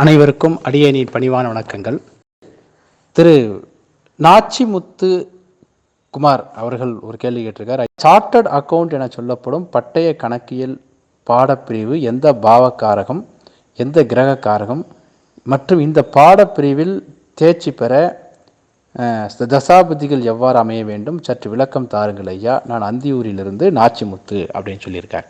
அனைவருக்கும் அடியேனின் பணிவான வணக்கங்கள். திரு நாச்சிமுத்து குமார் அவர்கள் ஒரு கேள்வி கேட்டிருக்கார். சார்ட்டர்ட் அக்கவுண்ட் என சொல்லப்படும் பட்டய கணக்கியல் பாடப்பிரிவு எந்த பாவக்காரகம் எந்த கிரகக்காரகம் மற்றும் இந்த பாடப்பிரிவில் தேர்ச்சி பெற தசாபதிகள் எவ்வாறு அமைய வேண்டும்? சற்று விளக்கம் தாருங்கள் ஐயா. நான் அந்தியூரிலிருந்து நாச்சிமுத்து அப்படின்னு சொல்லியிருக்கார்.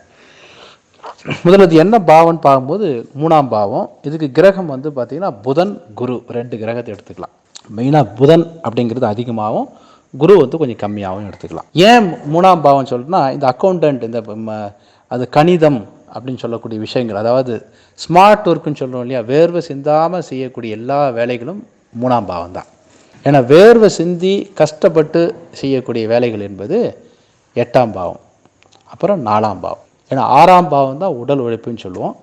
முதலது என்ன பாவம்னு பார்க்கும்போது மூணாம் பாவம். இதுக்கு கிரகம் வந்து பார்த்தீங்கன்னா புதன் குரு ரெண்டு கிரகத்தை எடுத்துக்கலாம். மெயினாக புதன் அப்படிங்கிறது அதிகமாகவும் குரு வந்து கொஞ்சம் கம்மியாகவும் எடுத்துக்கலாம். ஏன் மூணாம் பாவம் சொல்றேன்னா இந்த அக்கௌண்டன்ட் இந்த ம- அது கணிதம் அப்படின்னு சொல்லக்கூடிய விஷயங்கள் அதாவது ஸ்மார்ட் ஒர்க்குன்னு சொல்கிறோம் இல்லையா வேர்வை சிந்தாமல் செய்யக்கூடிய எல்லா வேலைகளும் மூணாம் பாவம் தான். ஏன்னா வேர்வை சிந்தி கஷ்டப்பட்டு செய்யக்கூடிய வேலைகள் என்பது எட்டாம் பாவம். அப்புறம் நாலாம் பாவம். ஏன்னா ஆறாம் பாவம் தான் உடல் உழைப்புன்னு சொல்லுவோம்.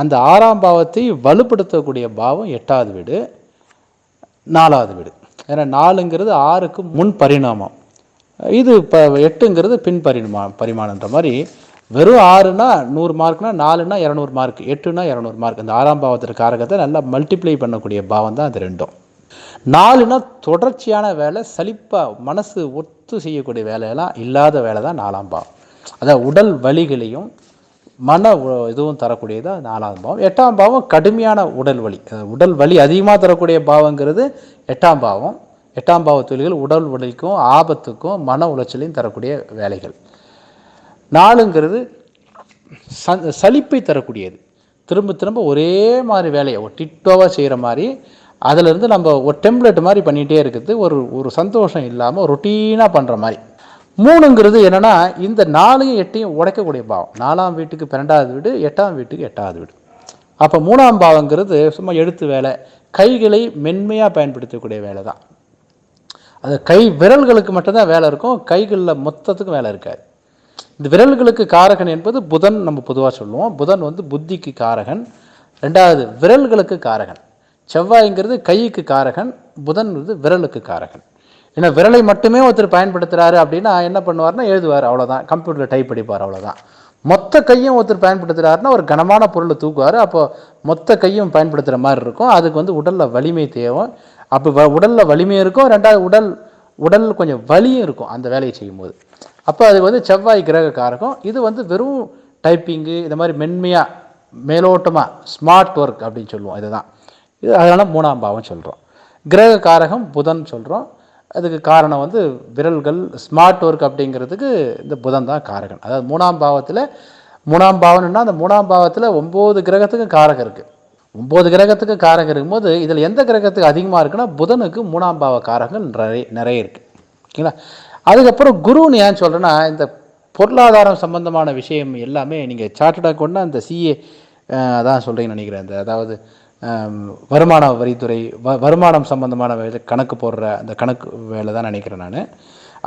அந்த ஆறாம் பாவத்தை வலுப்படுத்தக்கூடிய பாவம் எட்டாவது வீடு நாலாவது வீடு. ஏன்னா நாலுங்கிறது ஆறுக்கு முன் பரிணாமம். இது இப்போ எட்டுங்கிறது பின் பரிணாம பரிமாணன்ற மாதிரி வெறும் ஆறுனா நூறு மார்க்னா நாலுனா இரநூறு மார்க் எட்டுனா இரநூறு மார்க். இந்த ஆறாம் பாவத்திற்கு காரகத்தை நல்லா மல்டிப்ளை பண்ணக்கூடிய பாவம் தான் அது ரெண்டும். நாலுனா தொடர்ச்சியான வேலை சலிப்பாக மனசு ஒத்து செய்யக்கூடிய வேலையெல்லாம் இல்லாத வேலை தான் நாலாம் பாவம். அதாவது உடல் வலிகளையும் மன உ- இதுவும் தரக்கூடியது நாலாம் பாவம். எட்டாம் பாவம் கடுமையான உடல் வலி. உடல் வலி அதிகமாக தரக்கூடிய பாவங்கிறது எட்டாம் பாவம். எட்டாம் பாவ தொழில்கள் உடல் வலிக்கும் ஆபத்துக்கும் மன உளைச்சலையும் தரக்கூடிய வேலைகள். நாலுங்கிறது ச- சலிப்பை தரக்கூடியது. திரும்ப திரும்ப ஒரே மாதிரி வேலையை டிட்டோவாக செய்கிற மாதிரி அதிலிருந்து நம்ம ஒரு டெம்ப்ளேட் மாதிரி பண்ணிகிட்டே இருக்குது ஒரு ஒரு சந்தோஷம் இல்லாமல் ரொட்டீனாக பண்ணுற மாதிரி. மூணுங்கிறது என்னென்னா இந்த நாலையும் எட்டையும் உடைக்கக்கூடிய பாவம். நாலாம் வீட்டுக்கு பன்னெண்டாவது வீடு எட்டாம் வீட்டுக்கு எட்டாவது வீடு. அப்போ மூணாம் பாவங்கிறது சும்மா எழுத்து வேலை கைகளை மென்மையாக பயன்படுத்தக்கூடிய வேலை தான் அது கை விரல்களுக்கு மட்டும்தான் வேலை இருக்கும் கைகளில் மொத்தத்துக்கும் வேலை இருக்காது. இந்த விரல்களுக்கு காரகன் என்பது புதன் நம்ம பொதுவாக சொல்லுவோம். புதன் வந்து புத்திக்கு காரகன் ரெண்டாவது விரல்களுக்கு காரகன். செவ்வாய்ங்கிறது கைக்கு காரகன் புதன் வந்து விரலுக்கு காரகன். ஏன்னா விரலை மட்டுமே ஒருத்தர் பயன்படுத்துகிறாரு அப்படின்னா என்ன பண்ணுவார்னா எழுதுவார் அவ்வளோதான் கம்ப்யூட்டரில் டைப் அடிப்பார் அவ்வளோதான் மொத்த கையும் ஒருத்தர் பயன்படுத்துகிறாருன்னா ஒரு கனமான பொருளை தூக்குவார். அப்போ மொத்த கையும் பயன்படுத்துகிற மாதிரி இருக்கும். அதுக்கு வந்து உடலில் வலிமை தேவை. அப்போ வ உடலில் வலிமை இருக்கும். ரெண்டாவது உடல் உடல் கொஞ்சம் வலியும் இருக்கும் அந்த வேலையை செய்யும்போது. அப்போ அது வந்து செவ்வாய் கிரக காரகம். இது வந்து வெறும் டைப்பிங்கு இந்த மாதிரி மென்மையாக மேலோட்டமாக ஸ்மார்ட் ஒர்க் அப்படின்னு சொல்லுவோம். இதுதான். இது அதனால் மூணாம் பாவம் சொல்கிறோம் கிரக காரகம் புதன் சொல்கிறோம் அதுக்கு காரணம் வந்து விரல்கள் ஸ்மார்ட் ஒர்க் அப்படிங்கிறதுக்கு இந்த புதன் தான் காரகன். அதாவது மூணாம் பாவத்தில் மூணாம் பாவம்னா அந்த மூணாம் பாவத்தில் ஒம்பது கிரகத்துக்கும் காரகம் இருக்குது ஒம்பது கிரகத்துக்கு காரகம் இருக்கும்போது இதில் எந்த கிரகத்துக்கு அதிகமாக இருக்குன்னா புதனுக்கு மூணாம் பாவ காரகங்கள் நிறைய நிறைய இருக்குது ஓகேங்களா? அதுக்கப்புறம் குருன்னு ஏன் சொல்கிறேன்னா இந்த பொருளாதாரம் சம்பந்தமான விஷயம் எல்லாமே நீங்கள் சார்ட்டட் அக்கௌண்ட்னா இந்த சிஏ அதான் சொல்கிறீங்கன்னு நினைக்கிறேன். இந்த அதாவது வருமான வரித்துறை வ வருமானம் சம்பந்தமான வேலை கணக்கு போடுற அந்த கணக்கு வேலை தான் நினைக்கிறேன் நான்.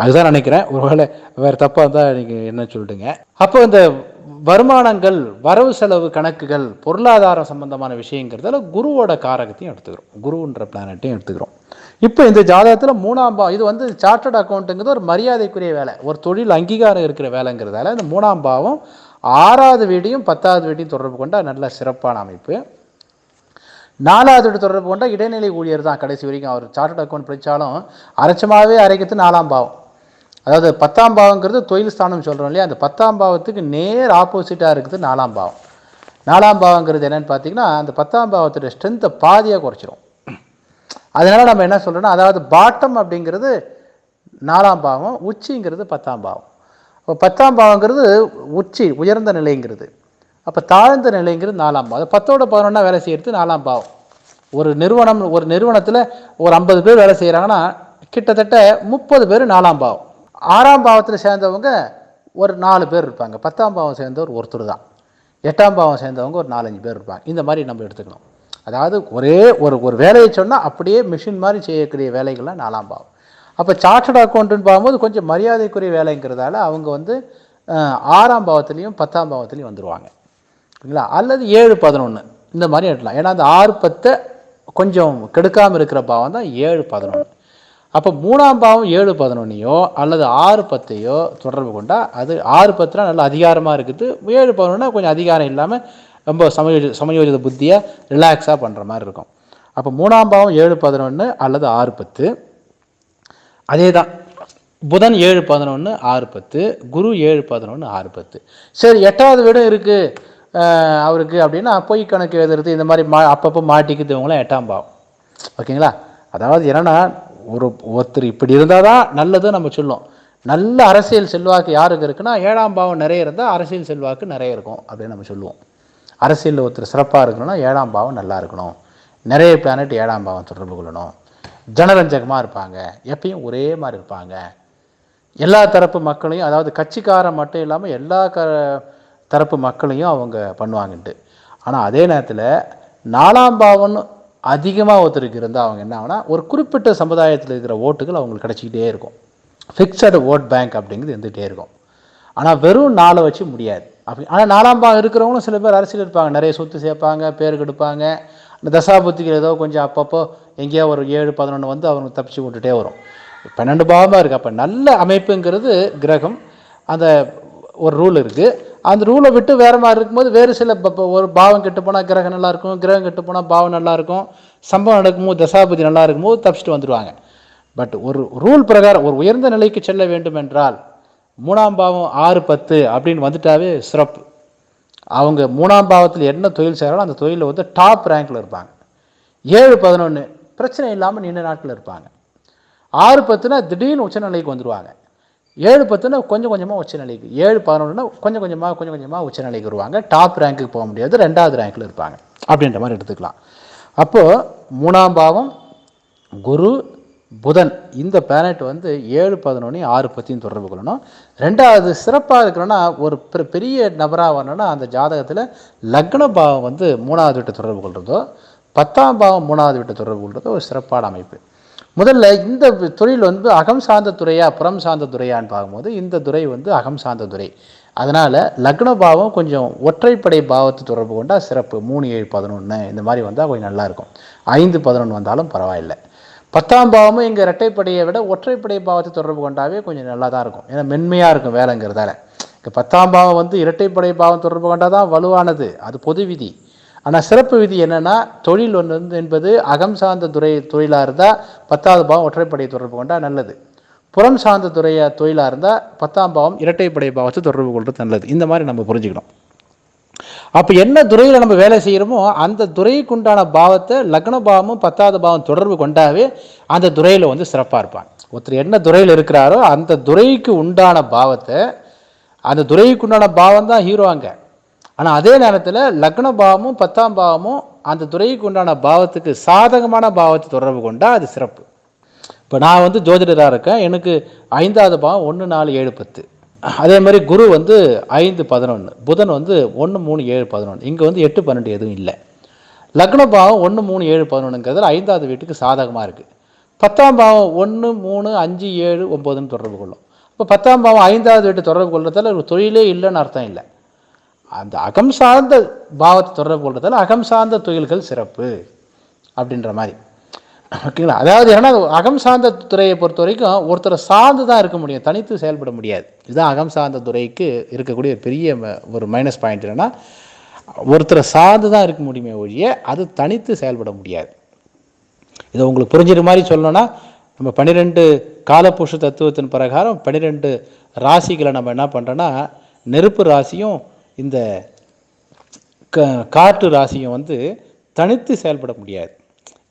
அதுதான் நினைக்கிறேன். ஒருவேளை வேறு தப்பாக இருந்தால் நீங்கள் என்ன சொல்லிட்டுங்க அப்போ இந்த வருமானங்கள் வரவு செலவு கணக்குகள் பொருளாதாரம் சம்பந்தமான விஷயங்கிறதால குருவோட காரகத்தையும் எடுத்துக்கிறோம். குருன்ற பிளானட்டையும் எடுத்துக்கிறோம். இப்போ இந்த ஜாதகத்தில் மூணாம் பாவம் இது வந்து சார்ட்டர்ட் அக்கௌண்ட்டுங்கிறது ஒரு மரியாதைக்குரிய வேலை. ஒரு தொழில் அங்கீகாரம் இருக்கிற வேலைங்கிறதால இந்த மூணாம் பாவம் ஆறாவது வீடையும் பத்தாவது வீட்டையும் தொடர்பு கொண்ட நல்ல சிறப்பான அமைப்பு. நாலாவது தொடர்பு கொண்ட இடைநிலை ஊழியர் தான் கடைசி வரைக்கும் அவர் சார்ட்டர்ட் அக்கௌண்ட் படித்தாலும் அரைச்சமாகவே அரைக்கிறது நாலாம் பாவம். அதாவது பத்தாம் பாவங்கிறது தொழில் ஸ்தானம் சொல்கிறோம் இல்லையா? அந்த பத்தாம் பாவத்துக்கு நேர் ஆப்போசிட்டாக இருக்குது நாலாம் பாவம். நாலாம் பாவங்கிறது என்னன்னு பார்த்தீங்கன்னா அந்த பத்தாம் பாவத்தோட ஸ்ட்ரென்த்தை பாதியாக குறைச்சிரும். அதனால் நம்ம என்ன சொல்கிறோன்னா அதாவது பாட்டம் அப்படிங்கிறது நாலாம் பாவம் உச்சிங்கிறது பத்தாம் பாவம். இப்போ பத்தாம் பாவங்கிறது உச்சி உயர்ந்த நிலைங்கிறது. அப்போ தாழ்ந்த நிலைங்கிறது நாலாம் பாவம். அது பத்தோட பதினொன்றா வேலை செய்கிறது நாலாம் பாவம். ஒரு நிறுவனம் ஒரு நிறுவனத்தில் ஒரு ஐம்பது பேர் வேலை செய்கிறாங்கன்னா கிட்டத்தட்ட முப்பது பேர் நாலாம் பாவம். ஆறாம் பாவத்தில் சேர்ந்தவங்க ஒரு நாலு பேர் இருப்பாங்க. பத்தாம் பாவம் சேர்ந்தவர் ஒருத்தர் தான். எட்டாம் பாவம் சேர்ந்தவங்க ஒரு நாலஞ்சு பேர் இருப்பாங்க. இந்த மாதிரி நம்ம எடுத்துக்கணும். அதாவது ஒரே ஒரு ஒரு வேலையை சொன்னால் அப்படியே மிஷின் மாதிரி செய்யக்கூடிய வேலைகள்லாம் நாலாம் பாவம். அப்போ சார்ட்டட் அக்கௌண்ட்டுன்னு பார்க்கும்போது கொஞ்சம் மரியாதைக்குரிய வேலைங்கிறதால அவங்க வந்து ஆறாம் பாவத்துலேயும் பத்தாம் பாவத்துலேயும் வந்துடுவாங்க சரிங்களா அல்லது ஏழு பதினொன்று இந்த மாதிரி எடுக்கலாம் ஏன்னா அந்த ஆறு பத்தை கொஞ்சம் கெடுக்காமல் இருக்கிற பாவம் தான் ஏழு பதினொன்று அப்போ மூணாம் பாவம் ஏழு பதினொன்னையோ அல்லது ஆறு பத்தையோ தொடர்பு கொண்டால் அது ஆறு பத்துனா நல்ல அதிகாரமாக இருக்குது. ஏழு பதினொன்னா கொஞ்சம் அதிகாரம் இல்லாமல் ரொம்ப சமயோஜி சமயோஜித புத்தியை ரிலாக்ஸாக பண்ணுற மாதிரி இருக்கும். அப்போ மூணாம் பாவம் ஏழு பதினொன்று அல்லது ஆறு பத்து. அதே தான் புதன் ஏழு பதினொன்று ஆறு பத்து. குரு ஏழு பதினொன்று ஆறு பத்து. சரி எட்டாவது வீடும் இருக்குது அவருக்கு அப்படின்னா பொய் கணக்கு எழுதுறது இந்த மாதிரி மா அப்பப்போ மாட்டிக்குதுவங்களாம் எட்டாம் பாவம். ஓகேங்களா? அதாவது என்னன்னா ஒரு ஒருத்தர் இப்படி இருந்தால் தான் நல்லது நம்ம சொல்லுவோம். நல்ல அரசியல் செல்வாக்கு யாருக்கு இருக்குன்னா ஏழாம் பாவம் நிறைய இருந்தால் அரசியல் செல்வாக்கு நிறைய இருக்கும் அப்படின்னு நம்ம சொல்லுவோம். அரசியலில் ஒருத்தர் சிறப்பாக இருக்கணும்னா ஏழாம் பாவம் நல்லா இருக்கணும். நிறைய பிளானட் ஏழாம் பாவம் தொடர்பு கொள்ளணும். ஜனரஞ்சகமாக இருப்பாங்க. எப்பயும் ஒரே மாதிரி இருப்பாங்க. எல்லா தரப்பு மக்களையும் அதாவது கட்சிக்காரன் மட்டும் இல்லாமல் எல்லா க தரப்பு மக்களையும் அவங்க பண்ணுவாங்கன்ட்டு. ஆனால் அதே நேரத்தில் நாலாம் பாவம்னு அதிகமாக ஒருத்தருக்கு இருந்தால் அவங்க என்ன ஆகுனா ஒரு குறிப்பிட்ட சமுதாயத்தில் இருக்கிற ஓட்டுகள் அவங்களுக்கு கிடச்சிக்கிட்டே இருக்கும். ஃபிக்ஸடு ஓட் பேங்க் அப்படிங்கிறது இருந்துகிட்டே இருக்கும். ஆனால் வெறும் நாளை வச்சு முடியாது. அப்படி ஆனால் நாலாம் பாகம் இருக்கிறவங்களும் சில பேர் அரசியல் இருப்பாங்க நிறைய சொத்து சேர்ப்பாங்க பேர் கெடுப்பாங்க இந்த தசாபுத்திகள் ஏதோ கொஞ்சம் அப்பப்போ எங்கேயோ ஒரு ஏழு பதினொன்று வந்து அவங்க தப்பிச்சு விட்டுட்டே வரும். பன்னெண்டு பாவமாக இருக்குது அப்போ நல்ல அமைப்புங்கிறது கிரகம். அந்த ஒரு ரூல் இருக்குது அந்த ரூலை விட்டு வேறு மாதிரி இருக்கும்போது வேறு சில ப- ஒரு பாவம் கெட்டு போனால் கிரகம் நல்லாயிருக்கும் கிரகம் கெட்டு போனால் பாவம் நல்லாயிருக்கும் சம்பவம் நடக்கும்போது தசாபதி நல்லா இருக்கும்போது தப்பிச்சுட்டு வந்துடுவாங்க பட் ஒரு ரூல் பிரகாரம் ஒரு உயர்ந்த நிலைக்கு செல்ல வேண்டும் என்றால் மூணாம் பாவம் ஆறு பத்து அப்படின்னு வந்துட்டாவே சிறப்பு. அவங்க மூணாம் பாவத்தில் என்ன தொழில் செய்கிறாலும் அந்த தொழிலில் வந்து டாப் ரேங்கில் இருப்பாங்க. ஏழு பதினொன்று பிரச்சனை இல்லாமல் நீண்ட நாட்கள் இருப்பாங்க. ஆறு பத்துனா திடீர்னு உச்சநிலைக்கு வந்துடுவாங்க ஏழு பத்துனா கொஞ்சம் கொஞ்சமாக உச்சநிலைக்கு. ஏழு பதினொன்றுனா கொஞ்சம் கொஞ்சமாக கொஞ்சம் கொஞ்சமாக உச்சநிலைக்கு வருவாங்க. டாப் ரேங்க்குக்கு போக முடியாது. ரெண்டாவது ரேங்க்கில் இருப்பாங்க. அப்படின்ற மாதிரி எடுத்துக்கலாம். அப்போது மூணாம் பாவம் குரு புதன். இந்த பிளானட் வந்து ஏழு பதினொன்று ஆறு பத்தியும் தொடர்பு கொள்ளணும். ரெண்டாவது சிறப்பாக இருக்கணும்னா ஒரு பெரிய நபராக வரணும்னா அந்த ஜாதகத்தில் லக்ன பாவம் வந்து மூணாவது வீட்டை தொடர்பு கொள்கிறதோ பத்தாம் பாவம் மூணாவது வீட்டை தொடர்பு கொள்கிறதோ ஒரு சிறப்பான அமைப்பு. முதல்ல இந்த தொழில் வந்து அகம் சார்ந்த துறையா புறம் சார்ந்த துறையான்னு பார்க்கும்போது இந்த துறை வந்து அகம் சார்ந்த துறை. அதனால் லக்ன பாவம் கொஞ்சம் ஒற்றைப்படை பாவத்தை தொடர்பு கொண்டா சிறப்பு. மூணு ஏழு பதினொன்று இந்த மாதிரி வந்தால் கொஞ்சம் நல்லாயிருக்கும் ஐந்து பதினொன்று வந்தாலும் பரவாயில்லை. பத்தாம் பாவமும் எங்கள் இரட்டைப்படையை விட ஒற்றைப்படை பாவத்தை தொடர்பு கொண்டாவே கொஞ்சம் நல்லா தான் இருக்கும். ஏன்னா மென்மையாக இருக்கும் வேலைங்கிறதால. இங்கே பத்தாம் பாவம் வந்து இரட்டைப்படை பாவம் தொடர்பு கொண்டால் தான் வலுவானது. அது பொது விதி. ஆனால் சிறப்பு விதி என்னென்னா தொழில் ஒன்று வந்து என்பது அகம் சார்ந்த துறை தொழிலாக இருந்தால் பத்தாவது பாவம் ஒற்றைப்படை தொடர்பு கொண்டால் நல்லது. புறம் சார்ந்த துறையை தொழிலாக இருந்தால் பத்தாம் பாவம் இரட்டைப்படை பாவத்தை தொடர்பு கொள்வது நல்லது. இந்த மாதிரி நம்ம புரிஞ்சுக்கணும். அப்போ என்ன துறையில் நம்ம வேலை செய்கிறோமோ அந்த துறைக்கு உண்டான பாவத்தை லக்ன பாவமும் பத்தாவது பாவம் தொடர்பு கொண்டாவே அந்த துறையில் வந்து சிறப்பாக இருப்பான். ஒருத்தர் என்ன துறையில் இருக்கிறாரோ அந்த துறைக்கு உண்டான பாவத்தை அந்த துறைக்கு உண்டான பாவம் தான் ஹீரோ அங்கே. ஆனால் அதே நேரத்தில் லக்ன பாவமும் பத்தாம் பாவமும் அந்த துறைக்கு உண்டான பாவத்துக்கு சாதகமான பாவத்தை தொடர்பு கொண்டால் அது சிறப்பு. இப்போ நான் வந்து ஜோதிடராக இருக்கேன். எனக்கு ஐந்தாவது பாவம் ஒன்று நாலு ஏழு பத்து. அதே மாதிரி குரு வந்து ஐந்து பதினொன்று புதன் வந்து ஒன்று மூணு ஏழு பதினொன்று இங்கே வந்து எட்டு பன்னெண்டு எதுவும் இல்லை. லக்ன பாவம் ஒன்று மூணு ஏழு பதினொன்றுங்கிறதுல ஐந்தாவது வீட்டுக்கு சாதகமாக இருக்குது பத்தாம் பாவம் ஒன்று மூணு அஞ்சு ஏழு ஒம்போதுன்னு தொடர்பு கொள்ளும். இப்போ பத்தாம் பாவம் ஐந்தாவது வீட்டு தொடர்பு கொள்றதால ஒரு தொழிலே இல்லைன்னு அர்த்தம் இல்லை. அந்த அகம் சார்ந்த பாவத்தை தொடர்பு கொள்றதால அகம் சார்ந்த தொழில்கள் சிறப்பு அப்படின்ற மாதிரி. ஓகேங்களா? அதாவது ஏன்னா அகம் சார்ந்த துறையை பொறுத்த வரைக்கும் ஒருத்தரை சார்ந்து தான் இருக்க முடியும். தனித்து செயல்பட முடியாது. இதுதான் அகம் சார்ந்த துறைக்கு இருக்கக்கூடிய ஒரு பெரிய ம- ஒரு மைனஸ் பாயிண்ட் என்னன்னா ஒருத்தரை சார்ந்து தான் இருக்க முடியுமே ஒழிய அது தனித்து செயல்பட முடியாது. இதை உங்களுக்கு புரிஞ்சுற மாதிரி சொல்லணும்னா நம்ம பன்னிரெண்டு காலப்புருஷ தத்துவத்தின் பிரகாரம் பன்னிரெண்டு ராசிகளை நம்ம என்ன பண்ணுறோன்னா நெருப்பு ராசியும் இந்த க காற்று ராசியும் வந்து தனித்து செயல்பட முடியாது.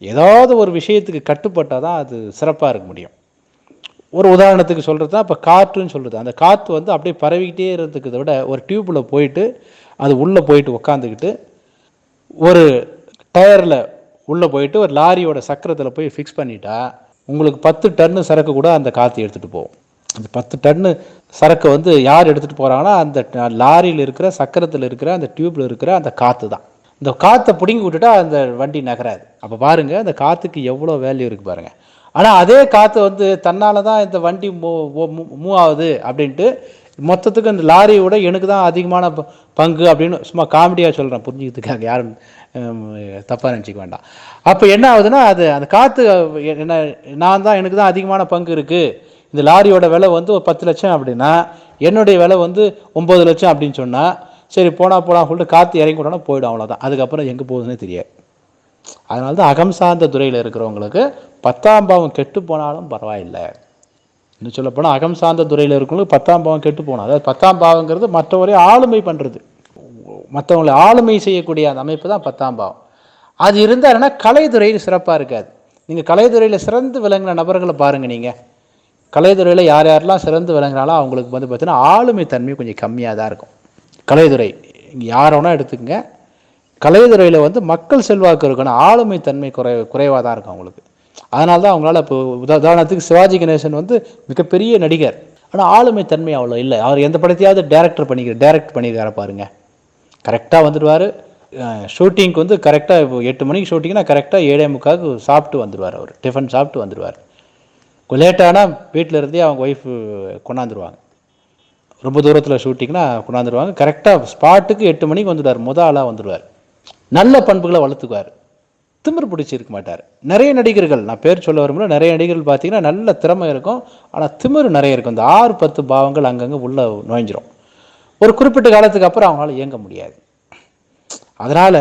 ஏதாவது ஒரு விஷயத்துக்கு கட்டுப்பட்டால் தான் அது சிறப்பாக இருக்க முடியும். ஒரு உதாரணத்துக்கு சொல்கிறது தான் இப்போ காற்றுன்னு சொல்கிறது அந்த காற்று வந்து அப்படியே பரவிக்கிட்டே இருக்கிறத விட ஒரு டியூப்பில் போயிட்டு அது உள்ளே போயிட்டு உக்காந்துக்கிட்டு ஒரு டயரில் உள்ளே போயிட்டு ஒரு லாரியோட சக்கரத்தில் போய் ஃபிக்ஸ் பண்ணிட்டா உங்களுக்கு பத்து டன்னு சரக்கு கூட அந்த காற்று எடுத்துகிட்டு போகும். அந்த பத்து டன்னு சரக்கு வந்து யார் எடுத்துகிட்டு போகிறாங்கன்னா அந்த லாரியில் இருக்கிற சக்கரத்தில் இருக்கிற அந்த டியூப்பில் இருக்கிற அந்த காற்று தான். இந்த காற்றை பிடுங்கி விட்டுட்டா அந்த வண்டி நகராது. அப்போ பாருங்கள் அந்த காற்றுக்கு எவ்வளோ வேல்யூ இருக்குது பாருங்கள் ஆனால் அதே காற்று வந்து தன்னால் தான் இந்த வண்டி மூவ் ஆகுது அப்படின்ட்டு மொத்தத்துக்கு இந்த லாரியை விட எனக்கு தான் அதிகமான ப- பங்கு அப்படின்னு சும்மா காமெடியாக சொல்கிறேன் புரிஞ்சுக்கிறதுக்காக யாரும் தப்பாக நினச்சிக்க வேண்டாம். அப்போ என்ன ஆகுதுன்னா அது அந்த காற்று என்ன நான் தான் எனக்கு தான் அதிகமான பங்கு இருக்குது இந்த லாரியோட விலை வந்து ஒரு பத்து லட்சம் அப்படின்னா என்னுடைய விலை வந்து ஒம்பது லட்சம் அப்படின்னு சொன்னால் சரி போனால் போனா சொல்லிட்டு காற்று இறங்கி விட்டோன்னா போயிடும் அவ்வளோதான் அதுக்கப்புறம் எங்கே போகுதுன்னே தெரியாது. அதனால தான் அகம் சார்ந்த துறையில் இருக்கிறவங்களுக்கு பத்தாம் பாவம் கெட்டு போனாலும் பரவாயில்லை. இன்னும் சொல்லப்போனால் அகம் சார்ந்த துறையில் இருக்கிறவங்களுக்கு பத்தாம் பாவம் கெட்டு போகணும் அதாவது பத்தாம் பாவங்கிறது மற்றவரை ஆளுமை பண்ணுறது மற்றவங்களை ஆளுமை செய்யக்கூடிய அந்த அமைப்பு தான் பத்தாம் பாவம். அது இருந்தாருன்னா கலைத்துறையில் சிறப்பாக இருக்காது. நீங்கள் கலைத்துறையில் சிறந்து விளங்கின நபர்களை பாருங்கள் நீங்கள் கலைத்துறையில் யார் யாரெல்லாம் சிறந்து விளங்குறாங்களோ அவங்களுக்கு வந்து பார்த்தீங்கன்னா ஆளுமை தன்மை கொஞ்சம் கம்மியாக தான் இருக்கும். கலைத்துறை இங்கே யாரை வேணால் எடுத்துக்கங்க. கலைத்துறையில் வந்து மக்கள் செல்வாக்கு இருக்கணும். ஆளுமை தன்மை குறை குறைவாக தான் இருக்கும் அவங்களுக்கு. அதனால தான் அவங்களால இப்போ உதா உதாரணத்துக்கு சிவாஜி கணேசன் வந்து மிகப்பெரிய நடிகர். ஆனால் ஆளுமை தன்மை அவ்வளோ இல்லை. அவர் எந்த படத்தையாவது டேரக்டர் பண்ணிக்கிற டேரக்ட் பண்ணியிருக்கார பாருங்க. கரெக்டாக வந்துடுவார் ஷூட்டிங்க்கு வந்து கரெக்டாக இப்போ எட்டு மணிக்கு ஷூட்டிங்னா கரெக்டாக ஏழே முக்காவுக்கு சாப்பிட்டு வந்துடுவார் அவர். டிஃபன் சாப்பிட்டு வந்துடுவார் லேட்டானால் வீட்டில் இருந்தே அவங்க ஒய்ஃப் கொண்டாந்துருவாங்க. ரொம்ப தூரத்தில் ஷூட்டிங்னா கொண்டாந்துருவாங்க. கரெக்டாக ஸ்பாட்டுக்கு எட்டு மணிக்கு வந்துடுவார். முத ஆளாக வந்துடுவார். நல்ல பண்புகளை வளர்த்துக்குவார். திமிர் பிடிச்சிருக்க மாட்டார். நிறைய நடிகர்கள் நான் பேர் சொல்ல வரும்போது நிறைய நடிகர்கள் பார்த்தீங்கன்னா நல்ல திறமை இருக்கும். ஆனால் திமிரு நிறைய இருக்கும். இந்த ஆறு பத்து பாவங்கள் அங்கங்கே உள்ளே நுழைஞ்சிரும். ஒரு குறிப்பிட்ட காலத்துக்கு அப்புறம் அவங்களால இயங்க முடியாது. அதனால்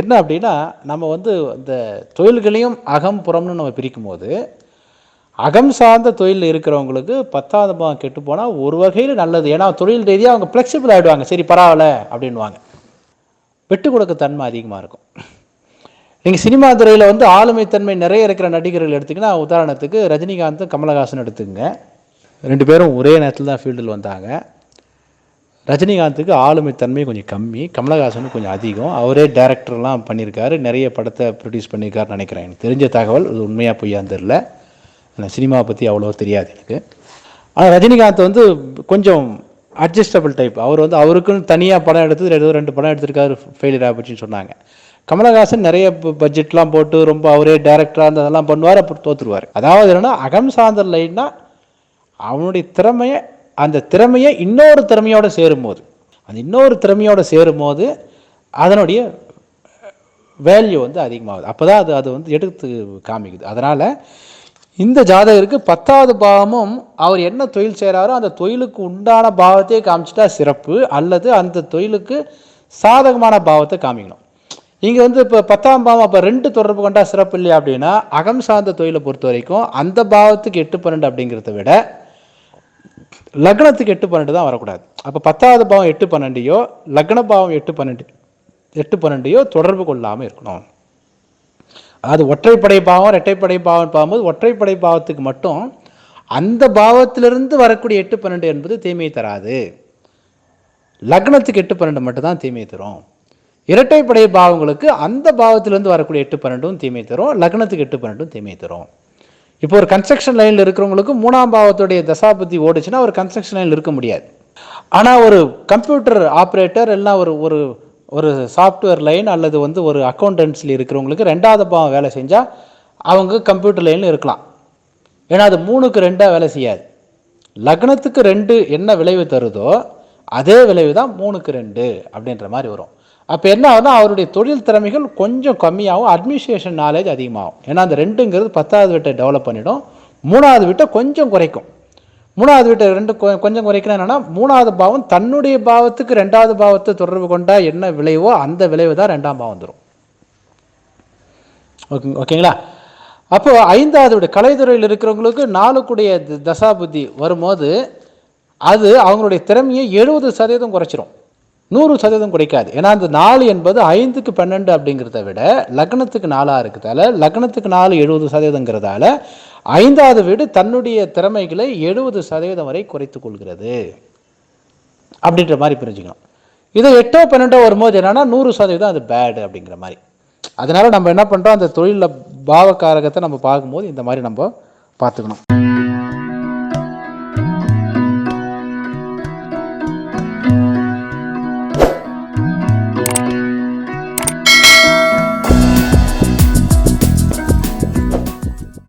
என்ன அப்படின்னா நம்ம வந்து இந்த தொழில்களையும் அகம்புறம்னு நம்ம பிரிக்கும் போது அகம் சார்ந்த தொழிலில் இருக்கிறவங்களுக்கு பத்தாவது பாவம் கெட்டு போனால் ஒரு வகையில் நல்லது. ஏன்னா தொழில் ரீதியாக அவங்க ஃப்ளெக்சிபிள் ஆகிடுவாங்க சரி பரவாயில்ல அப்படின்வாங்க விட்டு கொடுக்க தன்மை அதிகமாக இருக்கும். நீங்கள் சினிமா துறையில் வந்து ஆளுமைத்தன்மை நிறைய இருக்கிற நடிகர்கள் எடுத்திங்கன்னா உதாரணத்துக்கு ரஜினிகாந்த் கமலஹாசன் எடுத்துக்கங்க. ரெண்டு பேரும் ஒரே நேரத்தில் தான் ஃபீல்டில் வந்தாங்க. ரஜினிகாந்துக்கு ஆளுமைத்தன்மை கொஞ்சம் கம்மி. கமலஹாசனுக்கு கொஞ்சம் அதிகம். அவரே டேரக்டர்லாம் பண்ணியிருக்காரு. நிறைய படத்தை ப்ரொடியூஸ் பண்ணியிருக்காருன்னு நினைக்கிறேன். எனக்கு தெரிஞ்ச தகவல் அது உண்மையாக பொய்யான்னு தெரில அந்த சினிமாவை பற்றி அவ்வளோ தெரியாது எனக்கு. ஆனால் ரஜினிகாந்த் வந்து கொஞ்சம் அட்ஜஸ்டபிள் டைப் அவர் வந்து அவருக்குன்னு தனியாக படம் எடுத்து ஏதோ ரெண்டு படம் எடுத்திருக்காரு ஃபெயிலியர் ஆகிடுச்சின்னு சொன்னாங்க. கமலஹாசன் நிறைய பட்ஜெட்லாம் போட்டு ரொம்ப அவரே டேரக்டராக அந்த அதெல்லாம் பண்ணுவார் அப்புறம் தோற்றுருவார் அதாவது என்னென்னா அகம் சார்ந்த லைன்னா அவனுடைய திறமையை அந்த திறமையை இன்னொரு திறமையோட சேரும்போது அந்த இன்னொரு திறமையோடு சேரும்போது அதனுடைய வேல்யூ வந்து அதிகமாகுது. அப்போ தான் அது அது வந்து எடுத்து காமிக்குது. அதனால் இந்த ஜாதகருக்கு பத்தாவது பாவமும் அவர் என்ன தொழில் செய்கிறாரோ அந்த தொழிலுக்கு உண்டான பாவத்தையே காமிச்சிட்டா சிறப்பு அல்லது அந்த தொழிலுக்கு சாதகமான பாவத்தை காமிக்கணும். இங்கே வந்து இப்போ பத்தாம் பாவம் அப்போ ரெண்டு தொடர்பு கொண்டா சிறப்பு இல்லையா அப்படின்னா அகம் சார்ந்த தொழிலை பொறுத்த வரைக்கும் அந்த பாவத்துக்கு எட்டு பன்னெண்டு அப்படிங்கிறத விட லக்னத்துக்கு எட்டு பன்னெண்டு தான் வரக்கூடாது. அப்போ பத்தாவது பாவம் எட்டு பன்னெண்டையோ லக்ன பாவம் எட்டு பன்னெண்டு எட்டு பன்னெண்டையோ தொடர்பு கொள்ளாமல் இருக்கணும். அது ஒற்றைப்படை பாவம் இரட்டைப்படை பாவம் பாகும்போது ஒற்றைப்படை பாவத்துக்கு மட்டும் அந்த பாவத்திலிருந்து வரக்கூடிய எட்டு பன்னெண்டு என்பது தீமையை தராது. லக்னத்துக்கு எட்டு பன்னெண்டு மட்டும்தான் தீமை தீமையை தரும். இரட்டைப்படை பாவங்களுக்கு அந்த பாவத்திலிருந்து வரக்கூடிய எட்டு பன்னெண்டும் தீமை தரும். லக்னத்துக்கு எட்டு பன்னெண்டும் தீமை தரும். இப்போ ஒரு கன்ஸ்ட்ரக்ஷன் லைனில் இருக்கிறவங்களுக்கு மூணாம் பாவத்துடைய தசாபதி ஓடுச்சுன்னா ஒரு கன்ஸ்ட்ரக்ஷன் லைனில் இருக்க முடியாது. ஆனால் ஒரு கம்ப்யூட்டர் ஆப்ரேட்டர் எல்லாம் ஒரு ஒரு ஒரு சாஃப்ட்வேர் லைன் அல்லது வந்து ஒரு அக்கௌண்டன்சில் இருக்கிறவங்களுக்கு ரெண்டாவது பாவம் வேலை செஞ்சால் அவங்க கம்ப்யூட்டர் லைனில் இருக்கலாம். ஏன்னா அது மூணுக்கு ரெண்டாக வேலை செய்யாது. லக்னத்துக்கு ரெண்டு என்ன விளைவு தருதோ அதே விளைவு தான் மூணுக்கு ரெண்டு அப்படின்ற மாதிரி வரும். அப்போ என்ன ஆகுதுன்னா அவருடைய தொழில் திறமைகள் கொஞ்சம் கம்மியாகும் அட்மினிஸ்ட்ரேஷன் நாலேஜ் அதிகமாகும். ஏன்னா அந்த ரெண்டுங்கிறது பத்தாவது வீட்டை டெவலப் பண்ணிடும். மூணாவது வீட்டை கொஞ்சம் குறைக்கும். மூணாவது வீட்டை ரெண்டு கொஞ்சம் குறைக்கணும் என்னன்னா மூணாவது பாவம் தன்னுடைய பாவத்துக்கு ரெண்டாவது பாவத்தை தொடர்பு கொண்டா என்ன விளைவோ அந்த விளைவு தான் ரெண்டாம் பாவம் வந்துடும் ஓகே ஓகேங்களா? அப்போ ஐந்தாவது வீடு கலைத்துறையில் இருக்கிறவங்களுக்கு நாளுக்குடைய தசாபுத்தி வரும்போது அது அவங்களுடைய திறமையை எழுபது சதவீதம் குறைச்சிரும். நூறு சதவீதம் குறைக்காது ஏன்னா அந்த நாலு என்பது ஐந்துக்கு பன்னெண்டு அப்படிங்கிறத விட லக்னத்துக்கு நாலாக இருக்கிறதால லக்னத்துக்கு நாலு எழுபது சதவீதங்கிறதால ஐந்தாவது வீடு தன்னுடைய திறமைகளை எழுபது சதவீதம் வரை குறைத்துக் கொள்கிறது. அப்படின்ற மாதிரி புரிஞ்சுக்கணும். இது எட்டோ பன்னெண்டோ வரும்போது என்னென்னா நூறு சதவீதம் அது பேடு அப்படிங்கிற மாதிரி. அதனால் நம்ம என்ன பண்ணுறோம் அந்த தொழிலில் பாவக்காரகத்தை நம்ம பார்க்கும்போது இந்த மாதிரி நம்ம பார்த்துக்கணும்.